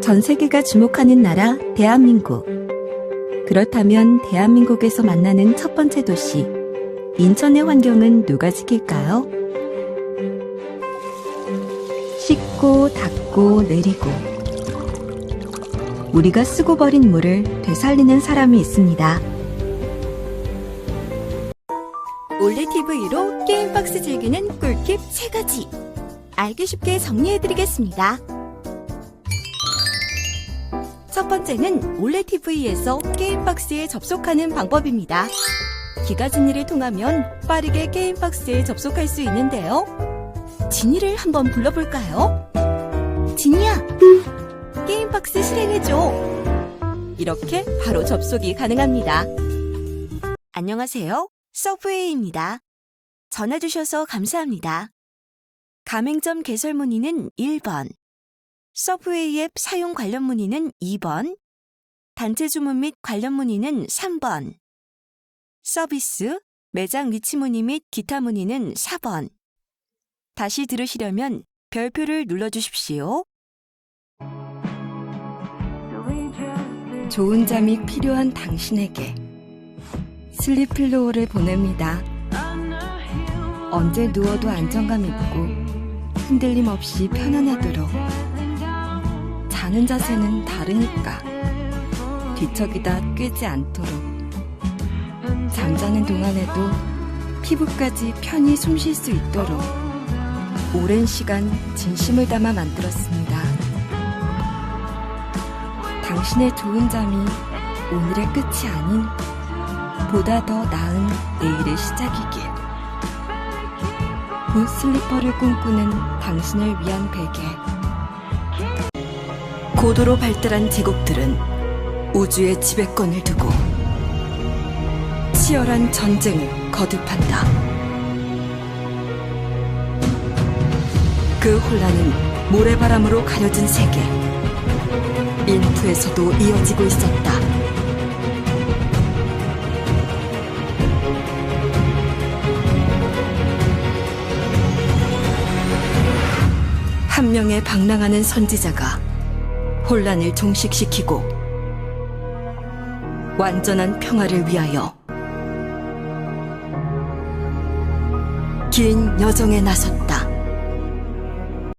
전 세계가 주목하는 나라 대한민국. 그렇다면 대한민국에서 만나는 첫 번째 도시 인천의 환경은 누가 지킬까요? 씻고 닦고 내리고 우리가 쓰고 버린 물을 되살리는 사람이 있습니다. 올레 TV로 게임박스 즐기는 꿀팁 3가지 알기 쉽게 정리해드리겠습니다. 첫 번째는 올레 TV에서 게임박스에 접속하는 방법입니다. 기가 진이를 통하면 빠르게 게임박스에 접속할 수 있는데요. 진이를 한번 불러볼까요? 진이야, 게임박스 실행해줘. 이렇게 바로 접속이 가능합니다. 안녕하세요. 서브웨이입니다. 전화 주셔서 감사합니다. 가맹점 개설 문의는 1번, 서브웨이 앱 사용 관련 문의는 2번, 단체 주문 및 관련 문의는 3번, 서비스, 매장 위치 문의 및 기타 문의는 4번. 다시 들으시려면 별표를 눌러주십시오. 좋은 잠이 필요한 당신에게 슬리플로우를 보냅니다. 언제 누워도 안정감 있고 흔들림 없이 편안하도록 자는 자세는 다르니까 뒤척이다 꿰지 않도록 잠자는 동안에도 피부까지 편히 숨 쉴 수 있도록 오랜 시간 진심을 담아 만들었습니다. 당신의 좋은 잠이 오늘의 끝이 아닌 보다 더 나은 내일의 시작이길. 굿 슬리퍼를 꿈꾸는 당신을 위한 베개. 고도로 발달한 제국들은 우주의 지배권을 두고 치열한 전쟁을 거듭한다. 그 혼란은 모래바람으로 가려진 세계. 인프에서도 이어지고 있었다. 한 명의 방랑하는 선지자가 혼란을 종식시키고 완전한 평화를 위하여 긴 여정에 나섰다.